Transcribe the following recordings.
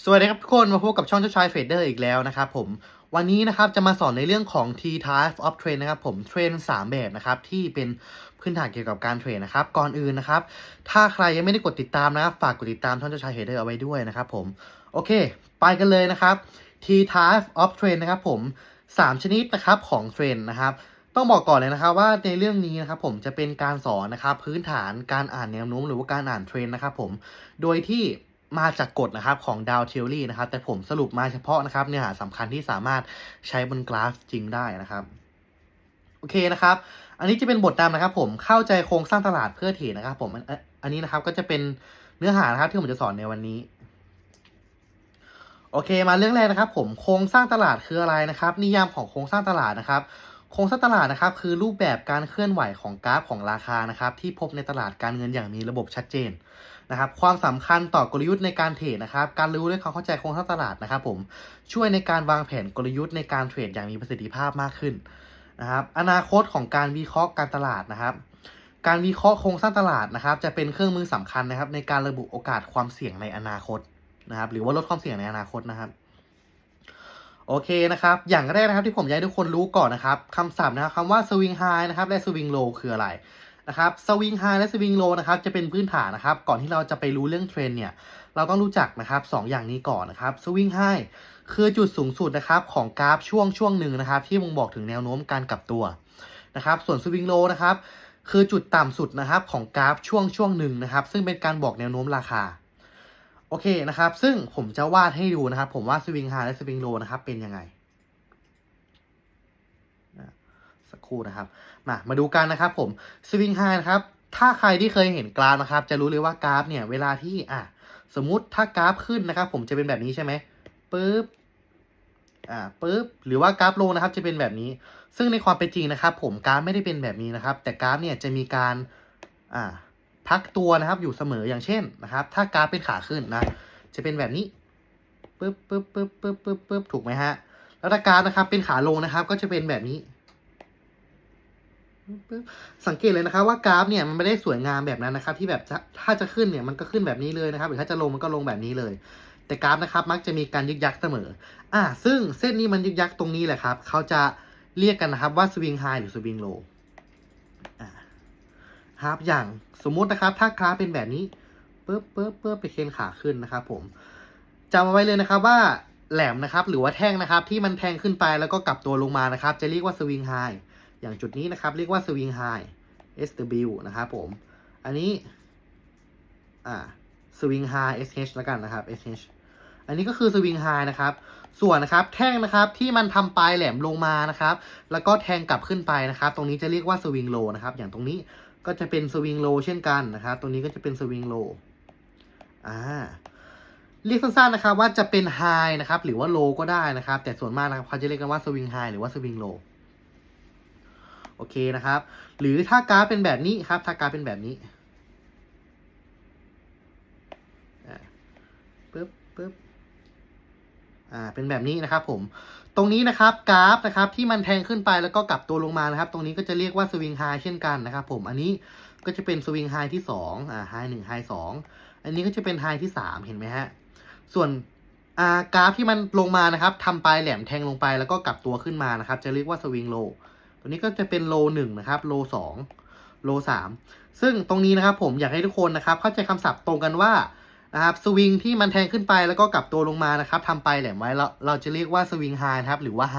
สวัสดีครับทุกคนมาพบกับช่องเจ้าชายเฟดเดอร์อีกแล้วนะครับผมวันนี้นะครับจะมาสอนในเรื่องของ T type of trend นะครับผมเทรนสามแบบนะครับที่เป็นพื้นฐานเกี่ยวกับการเทรดนะครับก่อนอื่นนะครับ ถ้าใครยังไม่ได้กดติดตามนะครับฝากกดติดตามช่องเจ้าชายเฟดเดอร์เอาไว้ด้วยนะครับผมโอเค ไปกันเลยนะครับ T type of trend นะครับผมสามชนิดนะครับของเทรนนะครับต้องบอกก่อนเลยนะครับว่าในเรื่องนี้นะครับผมจะเป็นการสอนนะครับพื้นฐานการอ่านแนวโน้มหรือว่าการอ่านเทรนด์นะครับผมโดยที่ มาจากกฎนะครับของดาวเทอรี่นะครับ แต่ผมสรุปมาเฉพาะนะครับเนื้อหาสำคัญที่สามารถใช้บนกราฟจริงได้นะครับโอเคนะครับ อันนี้จะเป็นบทนำนะครับผมเข้าใจโครงสร้างตลาดเพื่อเทรดนะครับ ผมอันอันอันนี้นะครับก็จะเป็นเนื้อหานะครับที่ผมจะสอนในวันนี้ โอเคมาเรื่องแรกนะครับ ผมโครงสร้างตลาดคืออะไรนะครับ นิยามของโครงสร้างตลาดนะครับ โครงสร้างตลาดนะครับ คือรูปแบบการเคลื่อนไหวของกราฟของราคานะครับ ที่พบในตลาดการเงินอย่างมีระบบชัดเจน นะครับความสำคัญต่อกลยุทธ์ในการเทรดนะครับการรู้และความเข้าใจโครงสร้างตลาดนะครับผมช่วยในการวางแผนกลยุทธ์ในการเทรดอย่างมีประสิทธิภาพมากขึ้นนะครับอนาคตของการวิเคราะห์การตลาดนะครับการวิเคราะห์โครงสร้างตลาดนะครับ จะเป็นเครื่องมือสำคัญนะครับ ในการระบุโอกาสความเสี่ยงในอนาคตนะครับ หรือว่าลดความเสี่ยงในอนาคตนะครับ โอเคนะครับ อย่างแรกนะครับที่ผมอยากให้ทุกคนรู้ก่อนนะครับคำศัพท์นะครับคำว่า swing high นะครับและ swing low คืออะไร นะครับ swing high และ swing low นะครับจะเป็นพื้นฐานนะครับ ก่อนที่เราจะไปรู้เรื่องเทรนเนี่ยเราต้องรู้จักนะครับสองอย่างนี้ก่อนนะครับ swing high คือจุดสูงสุดนะครับของกราฟช่วงช่วงหนึ่งนะครับ ที่บ่งบอกถึงแนวโน้มการกลับตัวนะครับ ส่วน swing low นะครับคือจุดต่ำสุดนะครับของกราฟช่วงช่วงหนึ่งนะครับ ซึ่งเป็นการบอกแนวโน้มราคาโอเคนะครับ ซึ่งผมจะวาดให้ดูนะครับ ผมว่าสวิงไฮและสวิงโลนะครับเป็นยังไงนะสัก คู่นะครับ มามาดูกันนะครับผมสวิงไฮนะครับถ้าใครที่เคยเห็นกราฟนะครับ จะรู้เลยว่ากราฟเนี่ยเวลาที่อะสมมุติถ้ากราฟขึ้นนะครับ ผมจะเป็นแบบนี้ใช่ไหมปึ๊บอ่าปึ๊บหรือว่ากราฟลงนะครับจะเป็นแบบนี้ ซึ่งในความเป็นจริงนะครับ ผมกราฟไม่ได้เป็นแบบนี้นะครับ แต่กราฟเนี่ยจะมีการอ่าพักตัวนะครับอยู่เสมออย่างเช่นนะครับ ถ้ากราฟเป็นขาขึ้นนะจะเป็นแบบนี้ปึ๊บปึ๊บปึ๊บปึ๊บปึ๊บปึ๊บถูกไหมฮะแล้วถ้ากราฟนะครับเป็นขาลงนะครับ ก็จะเป็นแบบนี้ สังเกตเลยนะครับว่ากราฟเนี่ยมันไม่ได้สวยงามแบบนั้นนะครับ ที่แบบถ้าจะขึ้นเนี่ยมันก็ขึ้นแบบนี้เลยนะครับ หรือถ้าจะลงมันก็ลงแบบนี้เลย แต่กราฟนะครับมักจะมีการยึกยักเสมอ อ่า ซึ่งเส้นนี้มันยึกยักตรงนี้แหละครับเขาจะเรียกกันนะครับว่าสวิงไฮหรือสวิงโลอ่าครับอย่างสมมุตินะครับถ้ากราฟเป็นแบบนี้ปึ๊บปึ๊บปึ๊บไปเคนขาขึ้นนะครับผมจำเอาไว้เลยนะครับว่าแหลมนะครับหรือว่าแท่งนะครับที่มันแทงขึ้นไปแล้วก็กลับตัวลงมานะครับ จะเรียกว่าสวิงไฮ อย่างจุดนี้นะครับ เรียกว่าสวิงไฮ SW นะครับผม อันนี้ อ่าสวิงไฮ SH แล้วกันนะครับ SH อันนี้ก็คือสวิงไฮนะครับ ส่วนนะครับแท่งนะครับที่มันทำปลายแหลมลงมานะครับ แล้วก็แทงกลับขึ้นไปนะครับ ตรงนี้จะเรียกว่าสวิงโลนะครับ อย่างตรงนี้ก็จะเป็นสวิงโลเช่นกันนะครับ ตรงนี้ก็จะเป็นสวิงโลอ่าเรียกสั้นๆนะครับว่าจะเป็นไฮนะครับ หรือว่าโลก็ได้นะครับ แต่ส่วนมากนะครับเขาจะเรียกกันว่าสวิงไฮหรือว่าสวิงโล อเคนะครับ หรือถ้ากราฟเป็นแบบนี้ครับ ถ้ากราฟเป็นแบบนี้ปึ๊บปึ๊บอ่าเป็นแบบนี้นะครับผมตรงนี้นะครับกราฟนะครับที่มันแทงขึ้นไปแล้วก็กลับตัวลงมานะครับ ตรงนี้ก็จะเรียกว่าสวิงไฮเช่นกันนะครับผมอันนี้ก็จะเป็นสวิงไฮที่สองอ่าไฮหนึ่งไฮสองอันนี้ก็จะเป็นไฮที่สามเห็นไหมฮะส่วนอ่ากราฟที่มันลงมานะครับทำปลายแหลมแทงลงไปแล้วก็กลับตัวขึ้นมานะครับ จะเรียกว่าสวิงโล ตัวนี้ก็จะเป็นโลหนึ่งนะครับ โลสองโลสามซึ่งตรงนี้นะครับผมอยากให้ทุกคนนะครับ เข้าใจคำศัพท์ตรงกันว่านะครับสวิงที่มันแทงขึ้นไปแล้วก็กลับตัวลงมานะครับทำไปแหลมไว้เราเราจะเรียกว่าสวิงไฮนะครับหรือว่าไฮ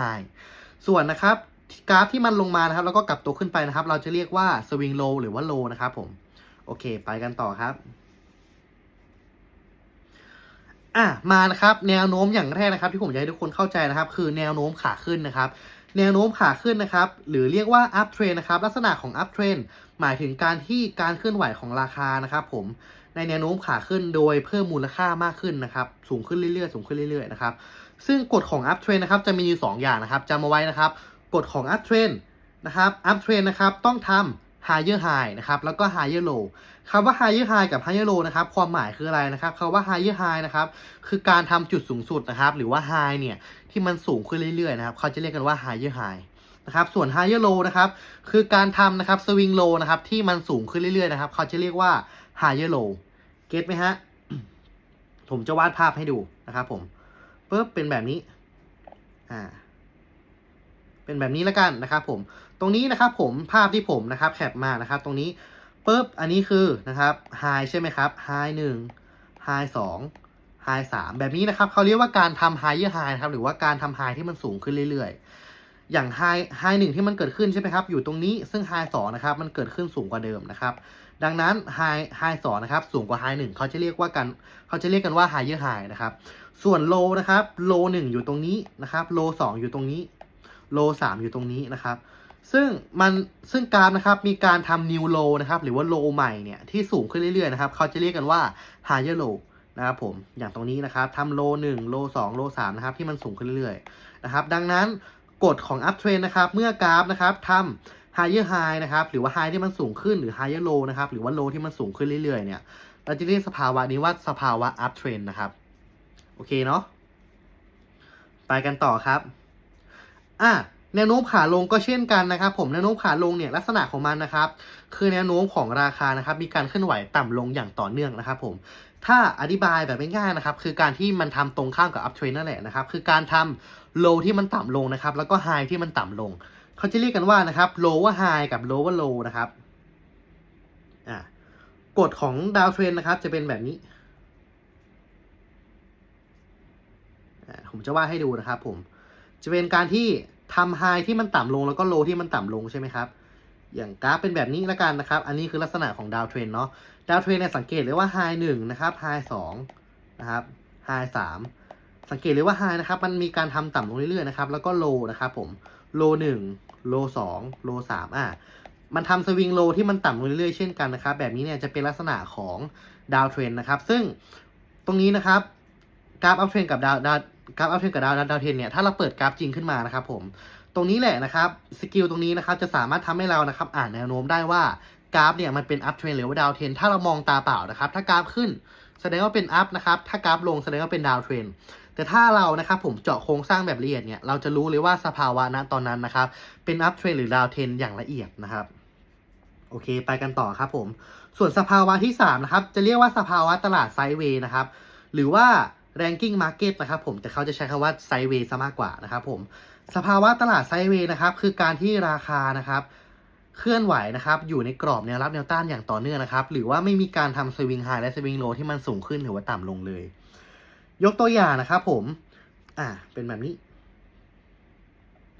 ส่วนนะครับกราฟที่มันลงมานะครับ แล้วก็กลับตัวขึ้นไปนะครับ เราจะเรียกว่าสวิงโลหรือว่าโลนะครับผมโอเค ไปกันต่อครับอะมานะครับแนวโน้มอย่างแรกนะครับ ที่ผมอยากให้ทุกคนเข้าใจนะครับ คือแนวโน้มขาขึ้นนะครับ แนวโน้มขาขึ้นนะครับ หรือเรียกว่า up trend นะครับ ลักษณะของ up trend หมายถึงการที่การเคลื่อนไหวของราคานะครับผมในแนวโน้มขาขึ้นโดยเพิ่มมูลค่ามากขึ้นนะครับ สูงขึ้นเรื่อยๆ สูงขึ้นเรื่อยๆนะครับ ซึ่งกฎของ up trend นะครับจะมีอยู่ 2 อย่างนะครับจำเอาไว้นะครับ กฎของ up trend นะครับ up trend นะครับต้องทำ higher high นะครับ แล้วก็ higher low คำว่า higher high กับ higher low นะครับ ความหมายคืออะไรนะครับคำว่า higher high นะครับ คือการทำจุดสูงสุดนะครับ หรือว่า high เนี่ย ที่มันสูงขึ้นเรื่อยๆนะครับ เขาจะเรียกกันว่า higher high นะครับ ส่วน higher low นะครับ คือการทำนะครับ swing low นะครับ ที่มันสูงขึ้นเรื่อยๆนะครับ เขาจะเรียกว่า higher low เก็ตไหมฮะ ผมจะวาดภาพให้ดูนะครับผมปุ๊บเป็นแบบนี้ อ่า เป็นแบบนี้แล้วกันนะครับผมตรงนี้นะครับผมภาพที่ผมนะครับแคปมานะครับ ตรงนี้ปุ๊บอันนี้คือนะครับไฮใช่ไหมครับไฮหนึ่งไฮสองไฮสามแบบนี้นะครับเขาเรียกว่าการทำไฮเยอร์ไฮนะครับหรือว่าการทำไฮที่มันสูงขึ้นเรื่อยๆ อย่างไฮไฮหนึ่งที่มันเกิดขึ้นใช่ไหมครับอยู่ตรงนี้ซึ่งไฮสองนะครับมันเกิดขึ้นสูงกว่าเดิมนะครับดังนั้นไฮไฮสองนะครับสูงกว่าไฮหนึ่งเขาจะเรียกว่ากันเขาจะเรียกกันว่าไฮเยอร์ไฮนะครับส่วนโลนะครับโลหนึ่งอยู่ตรงนี้นะครับโลสองอยู่ตรงนี้ โลสามอยู่ตรงนี้นะครับ ซึ่งมันซึ่งกราฟนะครับมีการทำ new low นะครับหรือว่าโลใหม่เนี่ยที่สูงขึ้นเรื่อยๆนะครับเขาจะเรียกกันว่า higher low นะครับผมอย่างตรงนี้นะครับทำโลหนึ่งโลสองโลสามนะครับที่มันสูงขึ้นเรื่อยๆนะครับดังนั้นกฎของ up trend นะครับเมื่อกราฟนะครับทำ higher high นะครับหรือว่า high ที่มันสูงขึ้นหรือ higher low นะครับหรือว่า low ที่มันสูงขึ้นเรื่อยๆเนี่ยเราจะเรียกสภาวะนี้ว่าสภาวะ up trend นะครับ โอเคเนาะไปกันต่อครับ อะแนวโน้มขาลงก็เช่นกันนะครับ ผมแนวโน้มขาลงเนี่ยลักษณะของมันนะครับ คือแนวโน้มของราคานะครับ มีการเคลื่อนไหวต่ำลงอย่างต่อเนื่องนะครับ ผม ถ้าอธิบายแบบง่ายๆนะครับ คือการที่มันทำตรงข้ามกับ up trend นั่นแหละนะครับ คือการทำ low ที่มันต่ำลงนะครับ แล้วก็ high ที่มันต่ำลง เขาจะเรียกกันว่านะครับ low ว่า high กับ low ว่า low นะครับอะกฎของดาวเทรนนะครับ จะเป็นแบบนี้อ่าผมจะวาดให้ดูนะครับ ผม จะเป็นการที่ทำไฮที่มันต่ำลงแล้วก็โลที่มันต่ำลงใช่ไหมครับ อย่างกราฟเป็นแบบนี้ละกันนะครับ อันนี้คือลักษณะของดาวเทรนเนาะ ดาวเทรนเนี่ยสังเกตเลยว่าไฮหนึ่งนะครับไฮสองนะครับไฮสามสังเกตเลยว่าไฮนะครับ มันมีการทำต่ำลงเรื่อยๆนะครับ แล้วก็โลนะครับผม โลหนึ่งโลสองโลสามอะ มันทำสวิงโลที่มันต่ำลงเรื่อยๆเช่นกันนะครับ แบบนี้เนี่ยจะเป็นลักษณะของดาวเทรนนะครับ ซึ่งตรงนี้นะครับกราฟอัพเทรนกับดาวดาว กราฟอัพเทรนกับดาวดาวเทรนเนี่ยถ้าเราเปิดกราฟจริงขึ้นมานะครับผมตรงนี้แหละนะครับสกิลตรงนี้นะครับจะสามารถทำให้เรานะครับอ่านแนวโน้มได้ว่ากราฟเนี่ยมันเป็นอัพเทรนหรือว่าดาวเทรนถ้าเรามองตาเปล่านะครับ ถ้ากราฟขึ้นแสดงว่าเป็นอัพนะครับ ถ้ากราฟลงแสดงว่าเป็นดาวเทรนแต่ถ้าเรานะครับผมเจาะโครงสร้างแบบละเอียดเนี่ยเราจะรู้เลยว่าสภาวะณตอนนั้นนะครับ เป็นอัพเทรนหรือดาวเทรนอย่างละเอียดนะครับโอเค ไปกันต่อครับผม ส่วนสภาวะที่3นะครับจะเรียกว่าสภาวะตลาดไซด์เวย์นะครับ หรือว่า ranking market นะครับผมแต่เขาจะใช้คำว่าไซด์เวย์ซะมากกว่านะครับผมสภาวะตลาดไซด์เวย์นะครับคือการที่ราคานะครับเคลื่อนไหวนะครับอยู่ในกรอบแนวรับแนวต้านอย่างต่อเนื่องนะครับหรือว่าไม่มีการทำสวิงไฮและสวิงโลที่มันสูงขึ้นหรือว่าต่ำลงเลย ยกตัวอย่างนะครับผมอ่าเป็นแบบนี้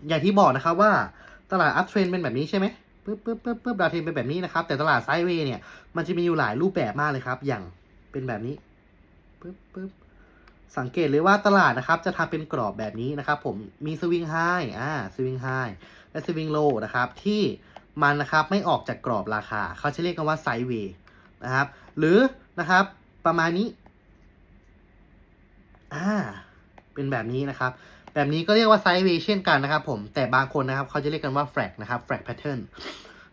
อย่างที่บอกนะครับว่าตลาดอัพเทรนเป็นแบบนี้ใช่ไหมปึ๊บปึ๊บปึ๊บปึ๊บดาวเทรนเป็นแบบนี้นะครับแต่ตลาดไซด์เวย์เนี่ยมันจะมีอยู่หลายรูปแบบมากเลยครับ อย่างเป็นแบบนี้ปึ๊บปึ๊บ สังเกตเลยว่าตลาดนะครับจะทำเป็นกรอบแบบนี้นะครับ ผมมีสวิงไฮอ่าสวิงไฮและสวิงโลนะครับ ที่มันนะครับไม่ออกจากกรอบราคา เขาจะเรียกกันว่าไซด์เวย์นะครับ หรือนะครับประมาณนี้อ่าเป็นแบบนี้นะครับ แบบนี้ก็เรียกว่าไซด์เวย์เช่นกันนะครับ ผมแต่บางคนนะครับเขาจะเรียกกันว่าแฟลกนะครับแฟลกแพทเทิร์น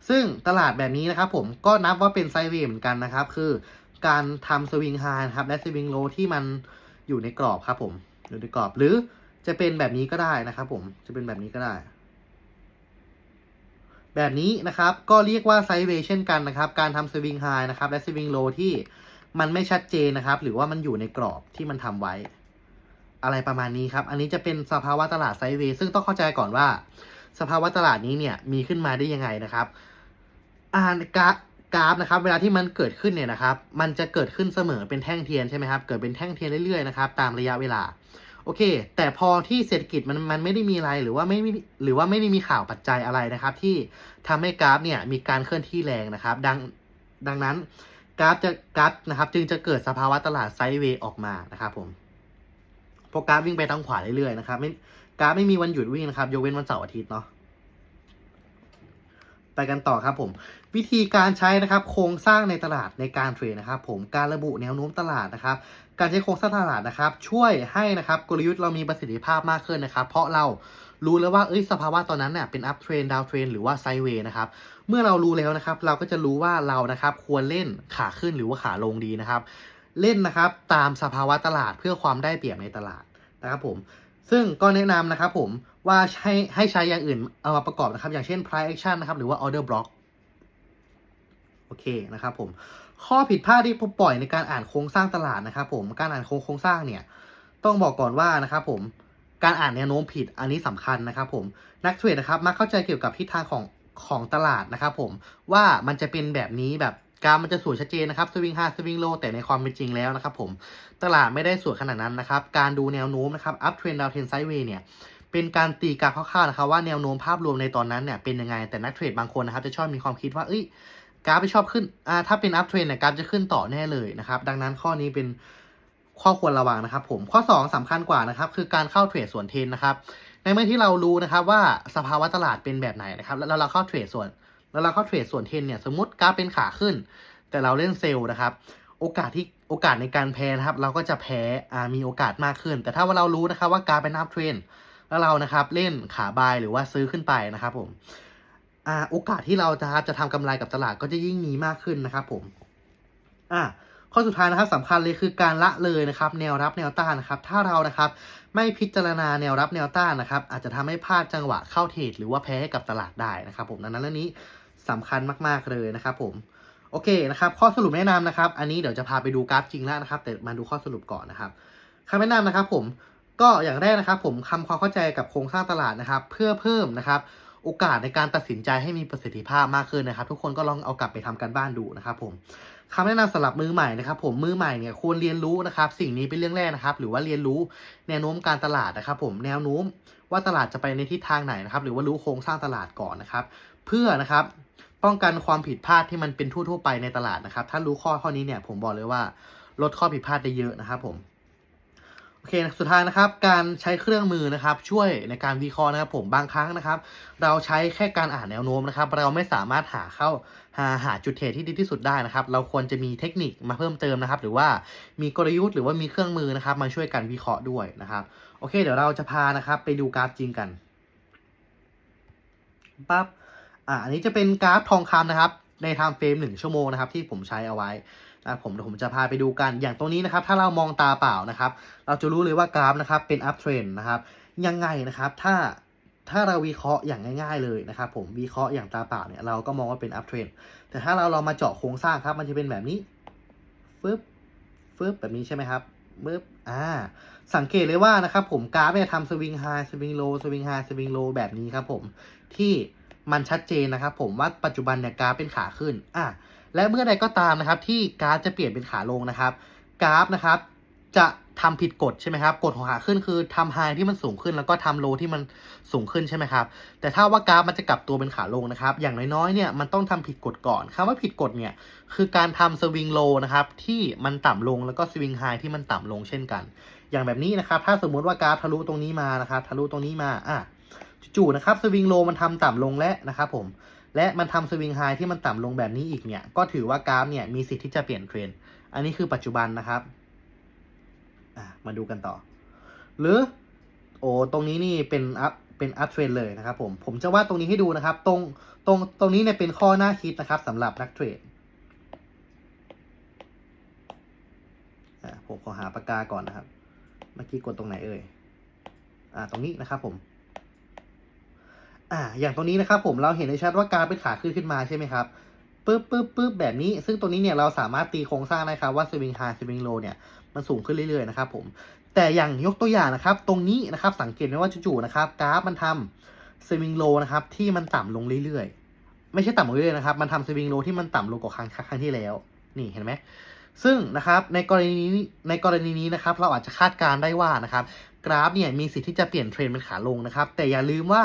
ซึ่งตลาดแบบนี้นะครับ ผมก็นับว่าเป็นไซด์เวย์เหมือนกันนะครับ คือการทำสวิงไฮนะครับและสวิงโลที่มัน อยู่ในกรอบครับผมอยู่ในกรอบหรือจะเป็นแบบนี้ก็ได้นะครับ ผมจะเป็นแบบนี้ก็ได้ แบบนี้นะครับก็เรียกว่าไซด์เวย์เช่นกันนะครับ การทำสวิงไฮนะครับ และสวิงโลที่มันไม่ชัดเจนนะครับ หรือว่ามันอยู่ในกรอบที่มันทำไว้ อะไรประมาณนี้ครับ อันนี้จะเป็นสภาวะตลาดไซด์เวย์ซึ่งต้องเข้าใจก่อนว่า สภาวะตลาดนี้เนี่ยมีขึ้นมาได้ยังไงนะครับ อ่านกราฟ กราฟนะครับเวลาที่มันเกิดขึ้นเนี่ยนะครับ มันจะเกิดขึ้นเสมอเป็นแท่งเทียนใช่ไหมครับเกิดเป็นแท่งเทียนเรื่อยๆนะครับตามระยะเวลาโอเค แต่พอที่เศรษฐกิจมันมันไม่ได้มีอะไรหรือว่าไม่หรือว่าไม่ได้มีข่าวปัจจัยอะไรนะครับ ที่ทำให้กราฟเนี่ยมีการเคลื่อนที่แรงนะครับ ดังดังนั้นกราฟจะกราฟนะครับ จึงจะเกิดสภาวะตลาดไซด์เวย์ออกมานะครับผมเพราะกราฟวิ่งไปทางขวาเรื่อยๆนะครับไม่กราฟไม่มีวันหยุดวิ่งนะครับยกเว้นวันเสาร์อาทิตย์เนาะ ไปกันต่อครับผม วิธีการใช้นะครับโครงสร้างในตลาดในการเทรดนะครับผมการระบุแนวโน้มตลาดนะครับ การใช้โครงสร้างตลาดนะครับ ช่วยให้นะครับกลยุทธ์เรามีประสิทธิภาพมากขึ้นนะครับ เพราะเรารู้แล้วว่าเอ้ยสภาวะตอนนั้นเนี่ยเป็นอัพเทรนดาวเทรนหรือว่าไซเวย์นะครับเมื่อเรารู้แล้วนะครับ เราก็จะรู้ว่าเรานะครับควรเล่นขาขึ้นหรือว่าขาลงดีนะครับ เล่นนะครับตามสภาวะตลาดเพื่อความได้เปรียบในตลาดนะครับผม ซึ่งก็แนะนำนะครับผม ว่าให้ให้ใช้อย่างอื่นเอามาประกอบนะครับ อย่างเช่น price action นะครับ หรือว่า order block โอเคนะครับผม ข้อผิดพลาดที่ผมปล่อยในการอ่านโครงสร้างตลาดนะครับ ผมการอ่านโครงโครงสร้างเนี่ย ต้องบอกก่อนว่านะครับ ผมการอ่านแนวโน้มผิดอันนี้สำคัญนะครับ ผมนักเทรดนะครับมักเข้าใจเกี่ยวกับทิศทางของของตลาดนะครับ ผมว่ามันจะเป็นแบบนี้แบบกราฟมันจะสวยชัดเจนนะครับสวิงไฮสวิงโลแต่ในความเป็นจริงแล้วนะครับ ผมตลาดไม่ได้สวยขนาดนั้นนะครับ การดูแนวโน้มนะครับอัพเทรนดาวเทรนไซด์เวย์เนี่ย เป็นการตีกาคร่าวๆนะครับว่าแนวโน้มภาพรวมในตอนนั้นเนี่ยเป็นยังไง แต่นักเทรดบางคนนะครับจะชอบมีความคิดว่าเอ้ยกราฟจะชอบขึ้นอ่าถ้าเป็นอัพเทรนเนี่ยกราฟจะขึ้นต่อแน่เลยนะครับดังนั้นข้อนี้เป็นข้อควรระวังนะครับผมข้อ 2สำคัญกว่านะครับคือการเข้าเทรดส่วนเทนนะครับในเมื่อที่เรารู้นะครับว่าสภาวะตลาดเป็นแบบไหนนะครับแล้วเราเข้าเทรดส่วน แล้วเราเข้าเทรดส่วนเทนเนี่ยสมมติกราฟเป็นขาขึ้น แต่เราเล่นเซลล์นะครับโอกาสที่โอกาสในการแพ้นะครับ เราก็จะแพ้อ่ามีโอกาสมากขึ้น แต่ถ้าว่าเรารู้นะครับว่ากราฟเป็นอัพเทรน แล้วเรานะครับเล่นขาบายหรือว่าซื้อขึ้นไปนะครับผมอโอกาสที่เราจะจะทำกำไรกับตลาดก็จะยิ่งมีมากขึ้นนะครับผมอ่าข้อสุดท้ายนะครับสำคัญเลยคือการละเลยนะครับ แนวรับแนวต้านนะครับ ถ้าเรานะครับไม่พิจารณาแนวรับแนวต้านนะครับ อาจจะทำให้พลาดจังหวะเข้าเทรดหรือว่าแพ้ให้กับตลาดได้นะครับ ผมดังนั้นเรื่องนี้สำคัญมากๆเลยนะครับ ผมโอเคนะครับข้อสรุปแนะนำนะครับ อันนี้เดี๋ยวจะพาไปดูกราฟจริงแล้วนะครับ แต่มาดูข้อสรุปก่อนนะครับคำแนะนำนะครับ ผม ก็อย่างแรกนะครับผมทำความเข้าใจกับโครงสร้างตลาดนะครับ เพื่อเพิ่มนะครับโอกาสในการตัดสินใจให้มีประสิทธิภาพมากขึ้นนะครับ ทุกคนก็ลองเอากลับไปทำการบ้านดูนะครับผมคำแนะนำสำหรับมือใหม่นะครับ ผมมือใหม่เนี่ยควรเรียนรู้นะครับ สิ่งนี้เป็นเรื่องแรกนะครับ หรือว่าเรียนรู้แนวโน้มการตลาดนะครับ ผมแนวโน้มว่าตลาดจะไปในทิศทางไหนนะครับ หรือว่ารู้โครงสร้างตลาดก่อนนะครับ เพื่อนะครับ ป้องกันความผิดพลาดที่มันเป็นทั่ว ๆ ไปในตลาดนะครับ ถ้ารู้ข้อข้อนี้เนี่ยผมบอกเลยว่าลดข้อผิดพลาดได้เยอะนะครับผม โอเคสุดท้ายนะครับการใช้เครื่องมือนะครับช่วยในการวิเคราะห์นะครับผมบางครั้งนะครับ เราใช้แค่การอ่านแนวโน้มนะครับ เราไม่สามารถหาเข้าหาหาจุดเทรดที่ดีที่สุดได้นะครับ เราควรจะมีเทคนิคมาเพิ่มเติมนะครับ หรือว่ามีกลยุทธ์หรือว่ามีเครื่องมือนะครับมาช่วยกันวิเคราะห์ด้วยนะครับโอเค เดี๋ยวเราจะพานะครับไปดูกราฟจริงกันปั๊บอ่าอันนี้จะเป็นกราฟทองคำนะครับ ในไทม์เฟรมหนึ่งชั่วโมงนะครับ ที่ผมใช้เอาไว้ นะผมเดี๋ยวผมจะพาไปดูกันอย่างตรงนี้นะครับ ถ้าเรามองตาเปล่านะครับ เราจะรู้เลยว่ากราฟนะครับเป็นอัพเทรนนะครับยังไงนะครับถ้าถ้าเราวิเคราะห์อย่างง่าย ๆเลยนะครับ ผมวิเคราะห์อย่างตาเปล่าเนี่ยเราก็มองว่าเป็นอัพเทรนแต่ถ้าเราเรามาเจาะโครงสร้างครับ มันจะเป็นแบบนี้ฟึบฟึบแบบนี้ใช่ไหมครับฟึบอ่า สังเกตเลยว่านะครับผมกราฟเนี่ยทำสวิงไฮสวิงโลสวิงไฮสวิงโลแบบนี้ครับผม ที่มันชัดเจนนะครับผมว่าปัจจุบันเนี่ยกราฟเป็นขาขึ้น อ่า และเมื่อใดก็ตามนะครับที่กราฟจะเปลี่ยนเป็นขาลงนะครับกราฟนะครับจะทำผิดกฎใช่ไหมครับกฎของขาขึ้นคือทำไฮที่มันสูงขึ้นแล้วก็ทำโลที่มันสูงขึ้นใช่ไหมครับแต่ถ้าว่ากราฟมันจะกลับตัวเป็นขาลงนะครับ อย่างน้อยๆเนี่ยมันต้องทำผิดกฎก่อนคำว่าผิดกฎเนี่ยคือการทำสวิงโลนะครับที่มันต่ำลงแล้วก็สวิงไฮที่มันต่ำลงเช่นกัน อย่างแบบนี้นะครับ ถ้าสมมุติว่ากราฟทะลุตรงนี้มานะครับทะลุตรงนี้มาอะจู่ๆนะครับสวิงโลมันทำต่ำลงและนะครับผม และมันทำสวิงไฮที่มันต่ำลงแบบนี้อีกเนี่ย ก็ถือว่ากราฟเนี่ยมีสิทธิ์ที่จะเปลี่ยนเทรนด์อันนี้คือปัจจุบันนะครับมาดูกันต่อ หรือ โอ้ตรงนี้นี่เป็นอัพเป็นอัพเทรนเลยนะครับผม ผมจะวาดตรงนี้ให้ดูนะครับ ตรงตรงตรงนี้เนี่ยเป็นข้อหน้าคิดนะครับสำหรับนักเทรดอะผมขอหาปากกาก่อนนะครับ เมื่อกี้กดตรงไหนเอ่ยอ่าตรงนี้นะครับผม อ่า อย่างตรงนี้นะครับผมเราเห็นได้ชัดว่ากาฟเป็นขาขึ้นขึ้นมาใช่ไหมครับปึ๊บปึ๊บปึ๊บแบบนี้ ซึ่งตรงนี้เนี่ยเราสามารถตีโครงสร้างได้ครับว่าสวิงไฮสวิงโลเนี่ยมันสูงขึ้นเรื่อยๆนะครับผม แต่อย่างยกตัวอย่างนะครับ ตรงนี้นะครับสังเกตไหมว่าจู่ๆนะครับกราฟมันทำสวิงโลนะครับที่มันต่ำลงเรื่อยๆ ไม่ใช่ต่ำลงเรื่อยๆนะครับ มันทำสวิงโลที่มันต่ำลงกว่าครั้งครั้งที่แล้ว นี่เห็นไหมซึ่งนะครับในกรณีนี้ในกรณีนี้นะครับ เราอาจจะคาดการได้ว่านะครับ กราฟเนี่ยมีสิทธิ์ที่จะเปลี่ยนเทรนด์เป็นขาลงนะครับ แต่อย่าลืมว่า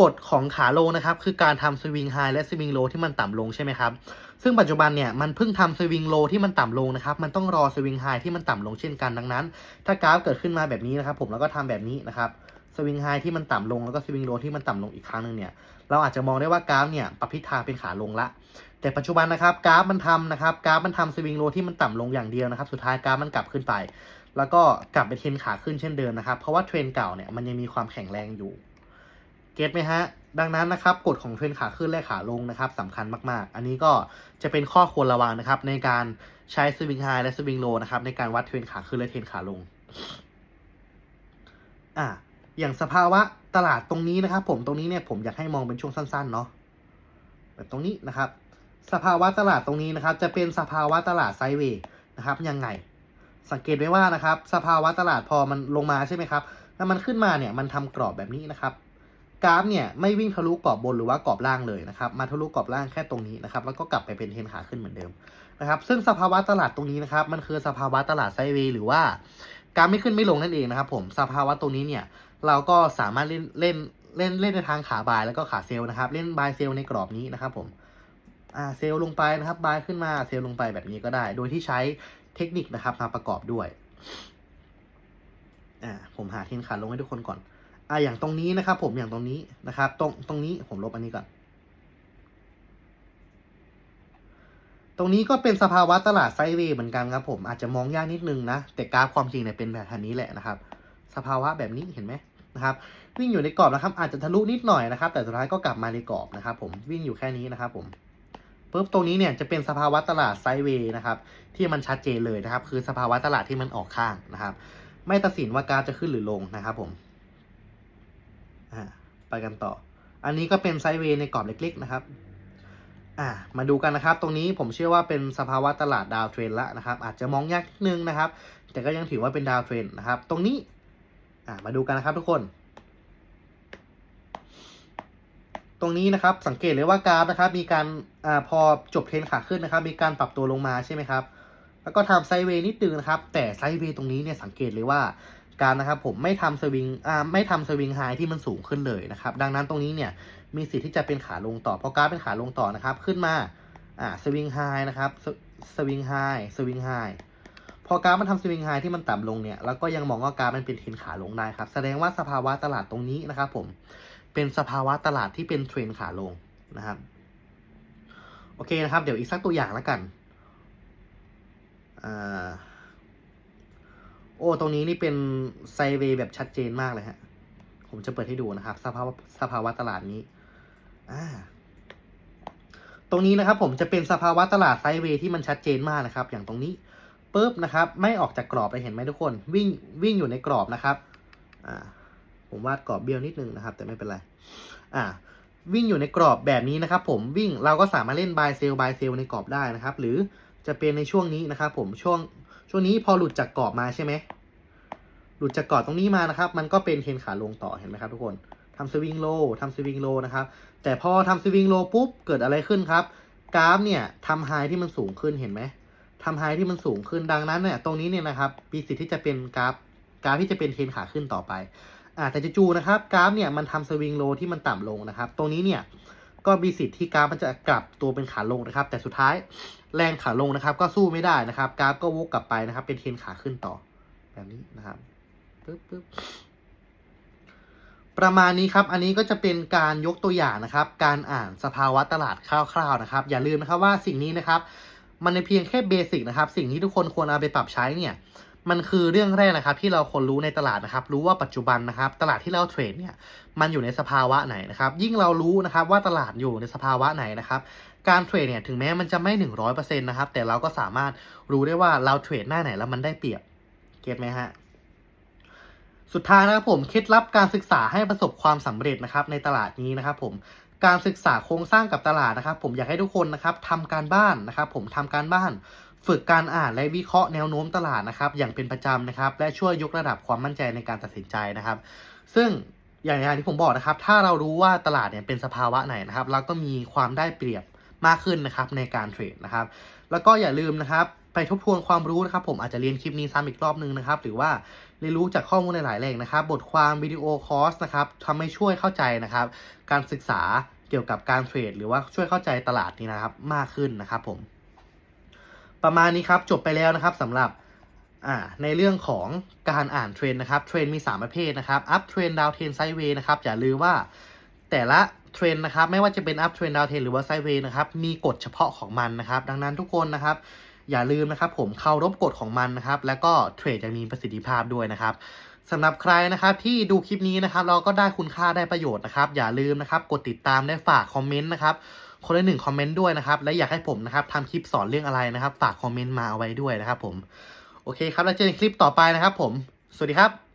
กฎของขาลงนะครับ คือการทำสวิงไฮและสวิงโลที่มันต่ำลงใช่ไหมครับ ซึ่งปัจจุบันเนี่ยมันเพิ่งทำสวิงโลที่มันต่ำลงนะครับ มันต้องรอสวิงไฮที่มันต่ำลงเช่นกันดังนั้น ถ้ากราฟเกิดขึ้นมาแบบนี้นะครับ ผมแล้วก็ทำแบบนี้นะครับสวิงไฮที่มันต่ำลงแล้วก็สวิงโลที่มันต่ำลงอีกครั้งหนึ่งเนี่ยเราอาจจะมองได้ว่ากราฟเนี่ยปรับทิศทางเป็นขาลงละ แต่ปัจจุบันนะครับกราฟมันทำนะครับกราฟมันทำสวิงโลที่มันต่ำลงอย่างเดียวนะครับ สุดท้ายกราฟมันกลับขึ้นไป แล้วก็กลับไปเทรนขาขึ้นเช่นเดิมนะครับ เพราะว่าเทรนเก่าเนี่ยมันยังมีความแข็งแรงอยู่ เก็ตไหมฮะ ดังนั้นนะครับกฎของเทรนขาขึ้นและขาลงนะครับสำคัญมาก ๆ อันนี้ก็จะเป็นข้อควรระวังนะครับในการใช้สวิงไฮและสวิงโลนะครับในการวัดเทรนขาขึ้นและเทรนขาลงอะอย่างสภาวะตลาดตรงนี้นะครับ ผมตรงนี้เนี่ยผมอยากให้มองเป็นช่วงสั้นๆเนาะแบบตรงนี้นะครับ สภาวะตลาดตรงนี้นะครับ จะเป็นสภาวะตลาดไซเวย์นะครับยังไง สังเกตไว้ว่านะครับ สภาวะตลาดพอมันลงมาใช่ไหมครับแล้วมันขึ้นมาเนี่ยมันทำกรอบแบบนี้นะครับ กราฟเนี่ยไม่วิ่งทะลุกรอบบนหรือว่ากรอบล่างเลยนะครับ มาทะลุกรอบล่างแค่ตรงนี้นะครับ แล้วก็กลับไปเป็นเทนขาขึ้นเหมือนเดิมนะครับ ซึ่งสภาวะตลาดตรงนี้นะครับ มันคือสภาวะตลาดไซเวย์หรือว่ากราฟไม่ขึ้นไม่ลงนั่นเองนะครับผมสภาวะตรงนี้เนี่ยเราก็สามารถเล่นเล่นเล่นเล่นในทางขาบายแล้วก็ขาเซลล์นะครับ เล่นบายเซลล์ในกรอบนี้นะครับผมอ่าเซลล์ลงไปนะครับบายขึ้นมาเซลล์ลงไปแบบนี้ก็ได้ โดยที่ใช้เทคนิคนะครับมาประกอบด้วยอ่าผมหาเทนขาลงให้ทุกคนก่อน อ่าอย่างตรงนี้นะครับ ผมอย่างตรงนี้นะครับ ตรงตรงนี้ผมลบอันนี้ก่อน ตรงนี้ก็เป็นสภาวะตลาดไซด์เวย์เหมือนกันครับ ผมอาจจะมองยากนิดนึงนะ แต่กราฟความจริงเนี่ยเป็นแบบนี้แหละนะครับ สภาวะแบบนี้เห็นไหมนะครับ วิ่งอยู่ในกรอบนะครับ อาจจะทะลุนิดหน่อยนะครับ แต่สุดท้ายก็กลับมาในกรอบนะครับ ผมวิ่งอยู่แค่นี้นะครับ ผมปุ๊บตรงนี้เนี่ยจะเป็นสภาวะตลาดไซด์เวย์นะครับ ที่มันชัดเจนเลยนะครับ คือสภาวะตลาดที่มันออกข้างนะครับ ไม่ตัดสินว่ากราฟจะขึ้นหรือลงนะครับ ผม อ่าไปกันต่อ อันนี้ก็เป็นไซด์เวย์ในกรอบเล็กๆนะครับอ่ามาดูกันนะครับ ตรงนี้ผมเชื่อว่าเป็นสภาวะตลาดดาวเทรนละนะครับ อาจจะมองยากนิดนึงนะครับ แต่ก็ยังถือว่าเป็นดาวเทรนนะครับ ตรงนี้อ่ามาดูกันนะครับทุกคน ตรงนี้นะครับสังเกตเลยว่ากราฟนะครับ มีการอ่าพอจบเทรนขาขึ้นนะครับ มีการปรับตัวลงมาใช่ไหมครับ แล้วก็ทำไซด์เวย์นิดนึงนะครับ แต่ไซด์เวย์ตรงนี้เนี่ยสังเกตเลยว่า การนะครับผมไม่ทำสวิงอ่าไม่ทำสวิงไฮที่มันสูงขึ้นเลยนะครับ ดังนั้นตรงนี้เนี่ยมีสิทธิ์ที่จะเป็นขาลงต่อพราะกราฟเป็นขาลงต่อนะครับ ขึ้นมาอ่าสวิงไฮนะครับสวิงไฮสวิงไฮพอกราฟมันทำสวิงไฮที่มันต่ำลงเนี่ยแล้วก็ยังมองว่ากราฟมันเป็นเทรนขาลงได้ครับ แสดงว่าสภาวะตลาดตรงนี้นะครับ ผมเป็นสภาวะตลาดที่เป็นเทรนขาลงนะครับโอเคนะครับ เดี๋ยวอีกสักตัวอย่างแล้วกันอ่า โอ้ ตรงนี้นี่เป็นไซเวย์แบบชัดเจนมากเลยฮะ ผมจะเปิดให้ดูนะครับ สภาวะสภาวะตลาดนี้ อ่า ตรงนี้นะครับ ผมจะเป็นสภาวะตลาดไซเวย์ที่มันชัดเจนมากนะครับ อย่างตรงนี้ปุ๊บนะครับ ไม่ออกจากกรอบเลยเห็นไหมทุกคน วิ่งวิ่งอยู่ในกรอบนะครับ อ่า ผมวาดกรอบเบี้ยวนิดนึงนะครับ แต่ไม่เป็นไร อ่า วิ่งอยู่ในกรอบแบบนี้นะครับ ผมวิ่งเราก็สามารถเล่นบายเซลบายเซลในกรอบได้นะครับ หรือจะเป็นในช่วงนี้นะครับ ผมช่วง ช่วงนี้พอหลุดจากกรอบมาใช่ไหมหลุดจากกรอบตรงนี้มานะครับ มันก็เป็นเทนขาลงต่อเห็นไหมครับทุกคนทำสวิงโลทำสวิงโลนะครับ แต่พอทำสวิงโลปุ๊บเกิดอะไรขึ้นครับ กราฟเนี่ยทำไฮที่มันสูงขึ้นเห็นไหมทำไฮที่มันสูงขึ้นดังนั้นเนี่ยตรงนี้เนี่ยนะครับมีสิทธิ์ที่จะเป็นกราฟกราฟที่จะเป็นเทนขาขึ้นต่อไปอ่าแต่จู่ๆนะครับกราฟเนี่ยมันทำสวิงโลที่มันต่ำลงนะครับ ตรงนี้เนี่ย ก็มีสิทธิ์ที่กราฟมันจะกลับตัวเป็นขาลงนะครับ แต่สุดท้ายแรงขาลงนะครับ ก็สู้ไม่ได้นะครับกราฟก็วกกลับไปนะครับ เป็นเทนขาขึ้นต่อ แบบนี้นะครับปึ๊บปึ๊บประมาณนี้ครับ อันนี้ก็จะเป็นการยกตัวอย่างนะครับ การอ่านสภาวะตลาดคร่าวๆนะครับ อย่าลืมนะครับว่าสิ่งนี้นะครับ มันในเพียงแค่เบสิกนะครับ สิ่งที่ทุกคนควรเอาไปปรับใช้เนี่ย มันคือเรื่องแรกนะครับที่เราควรรู้ในตลาดนะครับ รู้ว่าปัจจุบันนะครับ ตลาดที่เราเทรดเนี่ยมันอยู่ในสภาวะไหนนะครับ ยิ่งเรารู้นะครับว่าตลาดอยู่ในสภาวะไหนนะครับการเทรดเนี่ยถึงแม้มันจะไม่หนึ่งร้อยเปอร์เซ็นต์นะครับแต่เราก็สามารถรู้ได้ว่าเราเทรดหน้าไหนแล้วมันได้เปรียบเก็ตไหมฮะสุดท้ายนะครับผมเคล็ดลับการศึกษาให้ประสบความสำเร็จนะครับในตลาดนี้นะครับผมการศึกษาโครงสร้างกับตลาดนะครับ ผมอยากให้ทุกคนนะครับทำการบ้านนะครับ ผมทำการบ้าน ฝึกการอ่านและวิเคราะห์แนวโน้มตลาดนะครับ อย่างเป็นประจำนะครับ และช่วยยกระดับความมั่นใจในการตัดสินใจนะครับ ซึ่งอย่างที่ผมบอกนะครับ ถ้าเรารู้ว่าตลาดเนี่ยเป็นสภาวะไหนนะครับ เราก็มีความได้เปรียบมากขึ้นนะครับในการเทรดนะครับ แล้วก็อย่าลืมนะครับ ไปทบทวนความรู้นะครับ ผมอาจจะเรียนคลิปนี้ซ้ำอีกรอบนึงนะครับ หรือว่าเรียนรู้จากข้อมูลหลาย ๆ แหล่งนะครับ บทความวิดีโอคอร์สนะครับทำให้ช่วยเข้าใจนะครับ การศึกษาเกี่ยวกับการเทรดหรือว่าช่วยเข้าใจตลาดนี้นะครับ มากขึ้นนะครับผม ประมาณนี้ครับจบไปแล้วนะครับสำหรับอ่าในเรื่องของการอ่านเทรนนะครับเทรนมี 3 ประเภทนะครับอัพเทรนดาวเทรนไซด์เวย์นะครับอย่าลืมว่าแต่ละเทรนนะครับไม่ว่าจะเป็นอัพเทรนดาวเทรนหรือว่าไซด์เวย์นะครับมีกฎเฉพาะของมันนะครับ ดังนั้นทุกคนนะครับ อย่าลืมนะครับ ผมเคารพกฎของมันนะครับ แล้วก็เทรดจะมีประสิทธิภาพด้วยนะครับสำหรับใครนะครับที่ดูคลิปนี้นะครับ เราก็ได้คุณค่าได้ประโยชน์นะครับ อย่าลืมนะครับ กดติดตามและฝากคอมเมนต์นะครับ คนละหนึ่งคอมเมนต์ด้วยนะครับและอยากให้ผมนะครับทำคลิปสอนเรื่องอะไรนะครับฝากคอมเมนต์มาเอาไว้ด้วยนะครับผมโอเคครับแล้วเจอกันคลิปต่อไปนะครับผม สวัสดีครับ